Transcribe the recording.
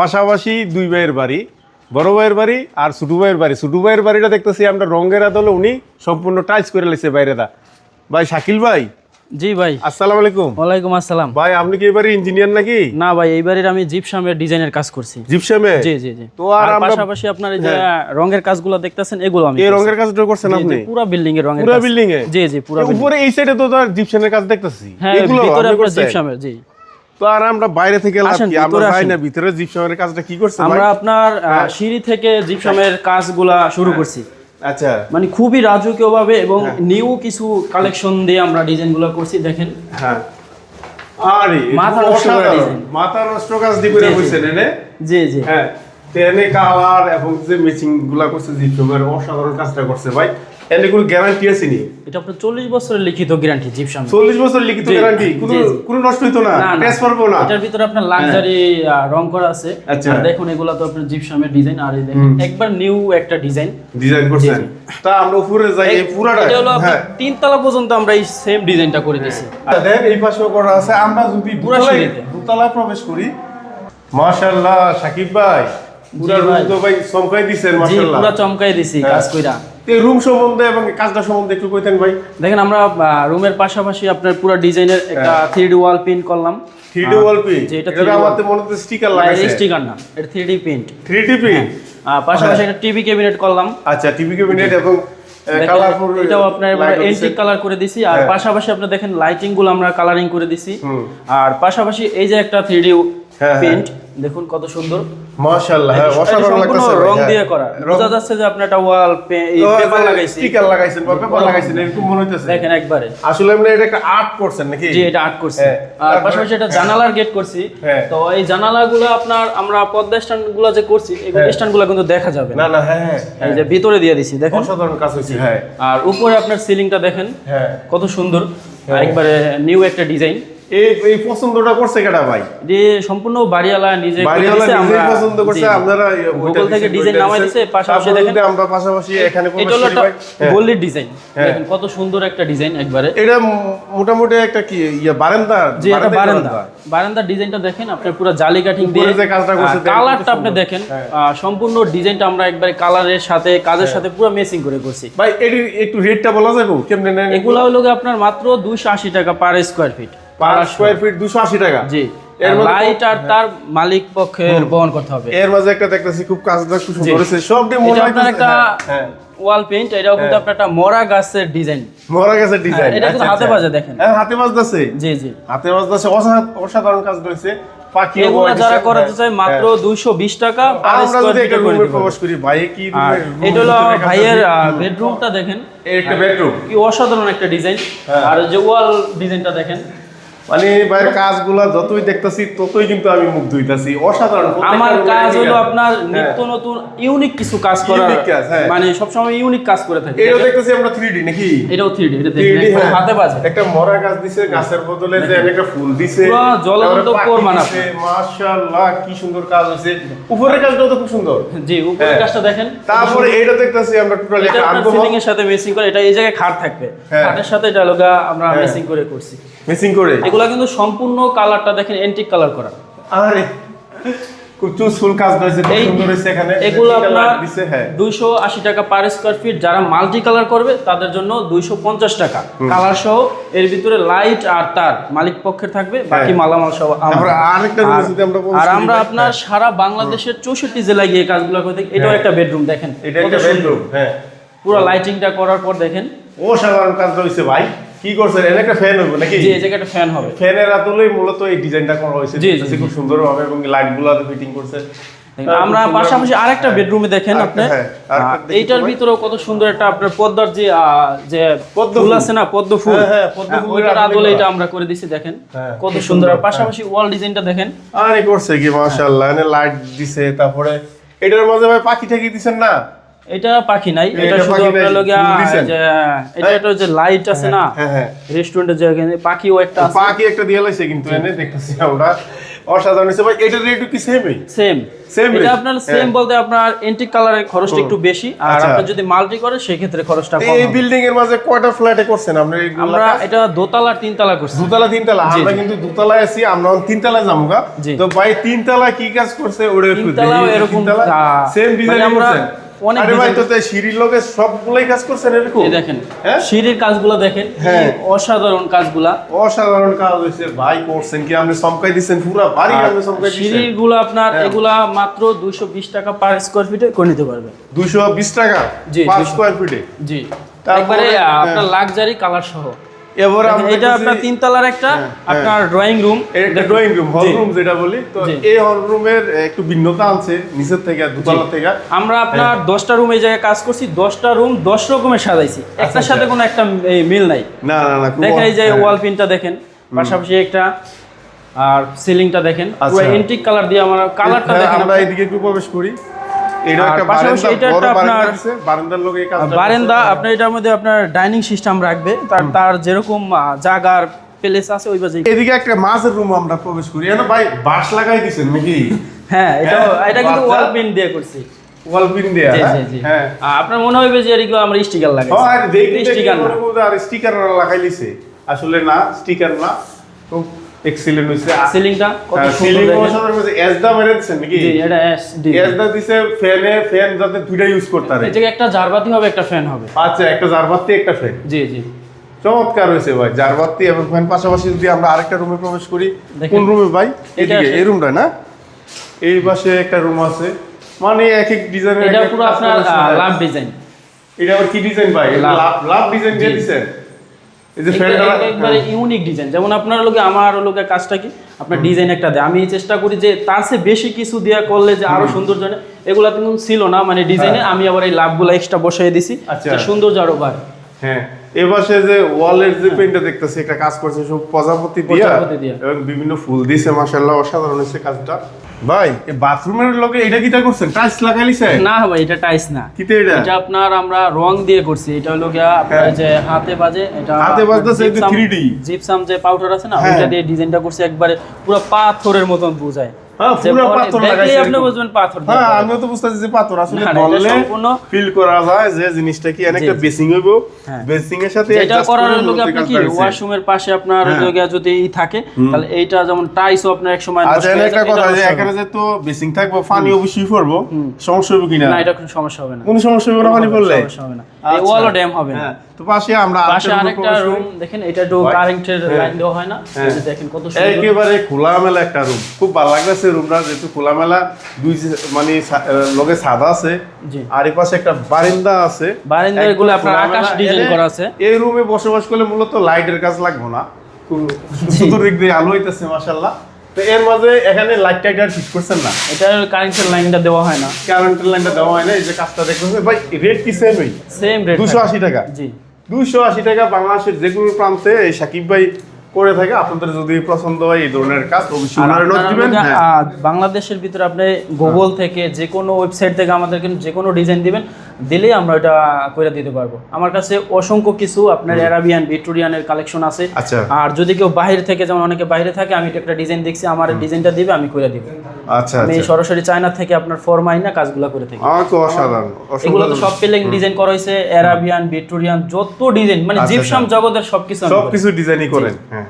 পাশাপাশি দুই ভাইয়ের বাড়ি বড় ভাইয়ের বাড়ি আর ছোটু ভাইয়ের বাড়ি। ছোটু ভাইয়ের বাড়িটা দেখতেছি আমরা রঙের আদলে উনি সম্পূর্ণ টাইলস করে লেছে বাইরেটা। ভাই শাকিল ভাই? জি ভাই। আসসালামু আলাইকুম। ওয়ালাইকুম আসসালাম। ভাই আপনি কি এবারে ইঞ্জিনিয়ার নাকি? না ভাই এইবারের আমি জিপসামের ডিজাইনের কাজ করছি। জিপসামে জি জি জি। তো আর আমরা- পাশাপাশি আপনার এই যে রঙের কাজগুলো দেখতেছেন এগুলো আমি এই রঙের কাজটা করছেন আপনি? পুরা বিল্ডিং এর রঙের পুরো বিল্ডিং এ? জি জি পুরা। উপরে এই সাইডে তো তার জিপসামের কাজ দেখতেছি। হ্যাঁ এগুলো ভিতরে আপনি আপনার জিপসামের জি। তো আর আমরা বাইরে থেকে আমরা যাই। না ভিতরে কাজটা কি করছেন আমরা আপনার সিঁড়ি থেকে জিপসামের কাজগুলা শুরু করছি। আচ্ছা। মানে খুবই রাজকীয় ভাবে এবং নিউ কিছু কালেকশন দিয়ে আমরা ডিজাইনগুলো করছি দেখেন। হ্যাঁ। আরে মাথা নষ্ট। মাথা নষ্ট কাজ দিয়ে করে জি, জি। এনে? জি জি। হ্যাঁ। তেনে কালার এবং যে ম্যাচিংগুলা করছে জিপসামের অসাধারণ কাজটা করছে ভাই। এনে কোনো গ্যারান্টি আছে নি? এটা আপনার চল্লিশ বছরের লিখিত গ্যারান্টি জিপসাম 40 বছর লিখিত গ্যারান্টি কোনো। কোনো নষ্ট হইতো না। টেস্ট পারব না? এটার ভিতরে আপনার লাক্সারি রং করা আছে। আচ্ছা। আর দেখুন এগুলা তো আপনার জিপসামের ডিজাইন আর এই দেখেন একবার নিউ একটা ডিজাইন ডিজাইন করছেন। তা আমরা উপরে যাই এই পুরাটা। এটা হলো আপনার হ্যাঁ। তিনতলা পর্যন্ত আমরা এই সেম ডিজাইনটা করে দিয়েছি। আচ্ছা, দেন এই পাশেও করা আছে। আমরা যদি পুরা দুতলায় প্রবেশ করি মাশাআল্লাহ সাকিব ভাই। পুরা রুম তো ভাই চমকাই দিছেন মাশাআল্লাহ। পুরো চমকাই দিছি হ্যাঁ। কাজ কইরা। এই রুম সম্বন্ধে এবং কাজটা সম্বন্ধে একটু কইতেন ভাই। দেখেন আমরা রুমের পাশাপাশি আপনার পুরো ডিজাইনের একটা থ্রি ডি ওয়াল প্রিন্ট করলাম। 3D ওয়াল প্রিন্ট এটা আমাদের মনে হচ্ছে স্টিকার এটা লাগাইছে। স্টিকার না এটা three D print 3D print পাশাপাশি একটা টিভি ক্যাবিনেট করলাম। আচ্ছা টিভি ক্যাবিনেট এবং এটাও আপনার এন্টিক কালার করে দিছি। আর হ্যাঁ। পাশাপাশি আপনি দেখেন লাইটিংগুলো আমরা কালারিং করে দিছি। আর পাশাপাশি এই যে একটা থ্রি ডি হ্যাঁ, হ্যাঁ। প্রিন্ট দেখুন কত সুন্দর। মাশাআল্লাহ হ্যাঁ অসাধারণ লাগতেছে রং হ্যাঁ। দিয়ে করা। বোঝা যাচ্ছে যে আপনি একটা ওয়াল পেপার লাগাইছি স্টিকার লাগাইছেন বা পেপার লাগাইছেন এরকম মনে হইতেছে। দেখেন একবারে। আসলে আমরা এটা একটা আর্ট করছেন নাকি? জি এটা আর্ট করছি। হ্যাঁ। আর পাশাপাশি এটা জানালার গেট করছি। হ্যাঁ। তো এই জানালাগুলো আপনার আমরা পদ্মা স্ট্যান্ডগুলো যে করছি এই হ্যাঁ। স্ট্যান্ডগুলো কিন্তু দেখা যাবে না। না হ্যাঁ হ্যাঁ। এই যে ভিতরে দিয়ে দিছি দেখেন। অসাধারণ কাজ হয়েছে হ্যাঁ আর উপরে আপনার সিলিংটা দেখেন। হ্যাঁ। কত সুন্দর। একবারে নিউ একটা ডিজাইন এই পছন্দটা করছে কেটা ভাই? যে সম্পূর্ণ বাড়িওয়ালা নিজে বাড়িওয়ালা পছন্দ করছে। আপনারা Google থেকে ডিজাইন নামাই। দিছে। পাশাপাশি দেখেন আমরা পাশাপাশি এখানে হ্যাঁ। গোল্ডের ডিজাইন হ্যাঁ। দেখেন কত সুন্দর একটা ডিজাইন একবারে। এটা মোটামুটি একটা কি ইয়া বারান্দা? যে এটা বারান্দা। বারান্দার ডিজাইনটা দেখেন আপনার পুরো জালি কাটিং দিয়ে যে কাজটা করছে কালারটা আপনি দেখেন হ্যাঁ। সম্পূর্ণ ডিজাইনটা আমরা একবারে কালারের সাথে কাজের সাথে পুরো মেসিং করে করছি। ভাই এটি একটু রেটটা বলা যাবে? কেমনে এগুলো? হলো আপনার মাত্র দুইশো আশি টাকা per square feet per square feet 280 টাকা। জি। এর লাইট আর তার মালিক পক্ষের বহন করতে হবে। এর মাঝে একটা দেখতেছি খুব কাজটা খুব সুন্দর হয়েছে। মনে হইতেছে- একটা হ্যাঁ, হ্যাঁ। ওয়াল পেইন্ট এটাও কিন্তু আপনার একটা মরা গাছের ডিজাইন মরা গেছে ডিজাইন এটা কিন্তু হাতে বাজে দেখেন। হ্যাঁ হাতে জি জি। হাতে অসাধারণ কাজ রয়েছে। পাখি যারা করাতে চায় মাত্র দুইশো বিশ টাকা আর আমরা যদি একটা রুমে প্রবেশ করি ভাই কি এটা হলো ভাইয়ের? বেডরুমটা দেখেন। একটা বেডরুম কি অসাধারণ একটা ডিজাইন হ্যাঁ। আর যে ওয়াল ডিজাইনটা দেখেন। মানে ভাইয়ের কাজগুলা যতই দেখতাছি ততই কিন্তু আমি মুগ্ধ হইতাছি। অসাধারণ আমার কাজ হলো আপনার হ্যাঁ। নিত্য নতুন ইউনিক কিছু কাজ করা হ্যাঁ। মানে সবসময় ইউনিক কাজ করে থাকি। এটাও দেখতেছি আমরা 3D নাকি? এটাও থ্রি ডি এটা দেখেন 3D একবারে হ্যাঁ। হাতে বাজে। একটা মরা গাছ দিছে গাছের বদলে যে একটা ফুল দিছে পাখি কোরবান দিছে, মাশাআল্লাহ কি সুন্দর কাজ হয়েছে উপরের কাজটাও তো খুব সুন্দর। জি উপরের। কাজটা দেখেন। তারপরে এইটা দেখতেছি আমরা টোটালি এটা সিলিং এর সাথে মেসিং করে এটা এই জায়গায় খাট থাকবে। খাটের সাথে এটা লগা আমরা। মেসিং করে করছি। মিসিং করে। এগুলা কিন্তু সম্পূর্ণ কালারটা দেখেন এন্টিক কালার করা। আরে খুব চুজফুল কাজ হয়েছে খুব সুন্দর হয়েছে এখানে। এগুলো আপনার light দিছে হ্যাঁ। দুইশো আশি টাকা পার স্কোয়ার ফিট যারা মাল্টি কালার করবে তাদের জন্য দুইশো পঞ্চাশ টাকা। কালার সহ এর ভিতরে লাইট আর তার মালিক পক্ষের থাকবে বাকি মালামাল সহ আমরা। আরেকটা রুমে যদি আমরা আর আমরা আপনার সারা বাংলাদেশের চৌষট্টি জেলায় গিয়ে কাজগুলো করে থাকি। এটাও হ্যাঁ। একটা বেডরুম দেখেন। এটা একটা বেডরুম হ্যাঁ। পুরো লাইটিংটা করার পর দেখেন। অসাধারণ কাজ হয়েছে ভাই। কি করছেন? এর একটা ফ্যান হইব নাকি? এই একটা ফ্যান হবে। ফ্যানের আতুলেই মূলত এই ডিজাইনটা করা হয়েছে জি, জি, খুব সুন্দর হবে এবং ফিটিং করছে। আমরা পাশাপাশি আরেকটা বেডরুমে দেখেন আপনি। হ্যাঁ, এইটার ভিতরেও কত সুন্দর একটা আপনার পদ্মার যে যে পদ্ম ফুল। আছে না পদ্ম ফুল। হ্যাঁ, হ্যাঁ, পদ্ম হ্যাঁ, ফুলের আদলে এটা আমরা করে দিছি দেখেন। হ্যাঁ, কত সুন্দর। আর পাশাপাশি ওয়াল ডিজাইনটা দেখেন। আরে করছে কি মাশাআল্লাহ। এনে লাইট দিছে তারপরে এটার মধ্যে ভাই পাখি ঠাকি দিছেন না? এটা পাখি নাই এটা এটা শুধু আপনার? যে এটা একটা যে লাইট আছে না হ্যাঁ হ্যাঁ। রেস্টুরেন্টে যে পাখিও একটা আছে। পাখি একটা দিয়ে লাইছে কিন্তু এনে দেখতেছি আমরা। অসাধারণ হয়েছে ভাই এটার রেট কি সেমই সেম Same এটা আপনার সেম হ্যাঁ। বলতে আপনার এন্টিক কালারের খরচটা একটু বেশি আর আচ্ছা। আপনি যদি মাল্টি করেন সেই ক্ষেত্রে খরচটা কম এই বিল্ডিং এর মাঝে কয়টা ফ্ল্যাটে করছেন আপনি? আমরা এটা দোতলা তিনতলা করছি। দুতলা তিনতলা? আমরা কিন্তু দুতলায় আছি আমরা তিনতলায় যাব। তো ভাই তিনতলা কি কাজ করছে? ওটা একটু তিনতলাও এরকম, সেম মানে ডিজাইন করছেন? অনেক আরে ভাই তো তাই সিঁড়ির লগে সবগুলাই কাজ করছেন এরকম? এই দেখেন হ্যাঁ? সিঁড়ির কাজগুলো দেখেন হ্যাঁ। অসাধারণ কাজগুলা। অসাধারণ কাজ হয়েছে। ভাই করছেন কি? আপনি চমকাই দিচ্ছেন পুরো বাড়ি আপনি চমকাই দিচ্ছেন। সিঁড়িগুলো আপনার হ্যাঁ। এগুলা মাত্র দুইশো বিশ টাকা পার স্কোয়ার ফিটে করে নিতে পারবেন। দুইশো বিশ টাকা জি, পাঁচ 200 স্কোয়ার ফিটে জি। তারপরে, একবারে। আপনার লাক্সারি কালার সহ। এবার আমরা এটা আপনার তিনতলার একটা হ্যাঁ, আপনার ড্রয়িং রুম এর ড্রয়িং রুম হল রুম যেটা বলি। তো এই হল রুমের একটু ভিন্নতা আছে নিচের থেকে দুতলা থেকে। আমরা আপনার দশটা রুম এই জায়গায় কাজ করছি দশটা রুম দশ রকমের সাজাইছি। একটার সাথে কোনো একটা মিল নাই। না না না দেখেন এই যে হ্যাঁ। ওয়াল পিনটা দেখেন পাশাপাশি একটা আর সিলিংটা দেখেন। পুরো আচ্ছা। এন্টিক কালার দিয়ে আমরা কালারটা হ্যাঁ, দেখেন আমরা এদিকে একটু প্রবেশ করি। বারান্দা আপনার- এটার মধ্যে আপনার ডাইনিং সিস্টেম রাখবে তার তার যেরকম জাগার প্লেস আছে ওই বাজে এদিকে একটা মাছের রুম আমরা প্রবেশ করি। ভাই বাঁশ লাগাই দিছেন নাকি? হ্যাঁ এটা হ্যাঁ, এটা কিন্তু ওয়াল পিন দিয়ে করছি। ওয়াল পিন দেয়া হ্যাঁ? হ্যাঁ। আপনার মনে হবে যে এগুলো আমরা স্টিকার লাগাই হ্যাঁ, দেখতে স্টিকার না। আর স্টিকার লাগাই লিছে আসলে না স্টিকার না। এক্সিলেন্ট হইছে সিলিংটা কত সুন্দর দেখেন। মোশনের মধ্যে এসডা মেরে দিছেন নাকি? জি এটা SD এসডা দিছে ফ্যানে ফ্যান যাতে দুইটা ইউজ করতে পারে। এই একটা জারবাতি হবে একটা ফ্যান হবে। আচ্ছা একটা জারবাতি একটা ফ্যান জি জি। চমৎকার হয়েছে ভাই জারবাতি এবং ফ্যান পাশাপাশি যদি আমরা আরেকটা রুমে প্রবেশ করি। কোন রুমে ভাই? এদিকে। এই রুমটা না? এই পাশে একটা রুম আছে। মানে এক এক ডিজাইনের এটা পুরো আপনার লাভ ডিজাইন এটা আবার কি ডিজাইন ভাই? লাভ। লাভ লাভ ডিজাইন দিয়ে দিছেন? এই যে ফ্যানটা একবারে ইউনিক ডিজাইন যেমন আপনার লোকে আমার লোকে কাজটা কি? আপনার ডিজাইন একটা দেয়। আমি চেষ্টা করি যে তার চেয়ে বেশি কিছু দেওয়া করলে যে আরও সুন্দর হয় এগুলা কিন্তু ছিল না। মানে ডিজাইনে আমি আবার এই লাভগুলো এক্সট্রা বসাই দিছি। সুন্দর আচ্ছা। সৌন্দর্য আরও বাড়ে। হ্যাঁ। এ যে ওয়ালের যে পেইন্টটা দেখতেছি একটা কাজ করছে সব প্রজাপতি দিয়া এবং বিভিন্ন ফুল দিছে মাশাআল্লাহ অসাধারণ হয়েছে কাজটা। ভাই এই বাথরুমের লগে এটা কিটা করছেন? টাইলস লাগাইলিছে না ভাই এটা টাইস না। কিতে এটা? এটা আপনার আমরা রং দিয়ে করছি। এটা হলো গিয়া আপনার হ্যাঁ। যে হাতে বাজে এটা হাতে বাজতেছে একদম 3D জিপসাম যে পাউডার আছে না হ্যাঁ। ওইটা দিয়ে ডিজাইনটা করছি একবারে পুরো পাথরের মতন বোঝায়। হ্যাঁ, আপনি বুঝবেন পাথর হ্যাঁ আমিও তো বুঝতেছি যে পাথর আসলে না, না, এটা বললে ফিল করা যায় যে জিনিসটা কি অনেকটা জি, জি। বেসিং হইব। হ্যাঁ। বেসিং এর সাথে যেটা করার লোক মূলত কি ওয়াশরুমের পাশে আপনার। জায়গা যদি থাকে তাহলে এইটা যেমন টাইসও আপনার এক সময় আচ্ছা একটা কথা যে এখানে যে তো বেসিং থাকব পানি অবশ্যই পড়ব সমস্যা হবে কিনা? না এটা কোনো সমস্যা হবে না। কোনো সমস্যা হবে না পানি পড়লে? সমস্যা হবে না। এই আচ্ছা। ওয়ালও ড্যাম হবে না। হ্যাঁ তো পাশে আমরা পাশে আরেকটা রুম দেখেন এটা ভাই, কারেন্টের হ্যাঁ। লাইন দেওয়া হয় না। হ্যাঁ। দেখেন কত সুন্দর। একেবারে খোলামেলা একটা রুম। খুব ভালো লাগতেছে রুমটা যেহেতু খোলামেলা দুই মানে লগে সাদা আছে। আর এই পাশে একটা বারিন্দা আছে। বারান্দা এগুলো আপনার আকাশ ডিজাইন করা আছে। এই রুমে বসবাস করলে মূলত লাইটের কাজ লাগবে না। খুব চতুর্দিক দিয়ে আলো হইতেছে মাশাল্লাহ তো এর মাঝে এখানে লাইট টাইট আর ফিট করছেন না। এটার কারেন্টের লাইনটা দেওয়া হয় না। কারেন্টের লাইনটা দেওয়া হয় না এই যে কাজটা দেখতেছেন ভাই রেট কি সেমই সেম রেট দুশো আশি টাকা। জি। দুইশো আশি টাকা বাংলাদেশের যে কোনো প্রান্তে এই সাকিব ভাই করে থাকে। আপনাদের যদি পছন্দ হয় এই ধরনের কাজ অবশ্যই দিবেন। হ্যাঁ। বাংলাদেশের ভিতরে আপনি গুগল থেকে যে কোনো ওয়েবসাইট থেকে আমাদেরকে যে কোনো ডিজাইন দিবেন। দিলেই আমরা এটা করে দিতে পারব। আমার কাছে অসংখ্য কিছু আপনার অ্যারাবিয়ান ভিক্টোরিয়ানের কালেকশন আছে। আচ্ছা। আর যদি কেউ বাইরে থেকে যেমন অনেকে বাইরে থাকে আমি একটা ডিজাইন দেখছি আমার ডিজাইনটা দিবে আমি করে দিব। আচ্ছা আমি আচ্ছা। সরাসরি চায়না থেকে আপনার ফরমাই না কাজগুলো করে থাকি। অসাধারণ এগুলো তো সব পেলেন ডিজাইন করা হয়েছে অ্যারাবিয়ান ভিক্টোরিয়ান যত ডিজাইন মানে আচ্ছা, জিপসাম। জগতের সবকিছু সবকিছু। ডিজাইনই করেন হ্যাঁ।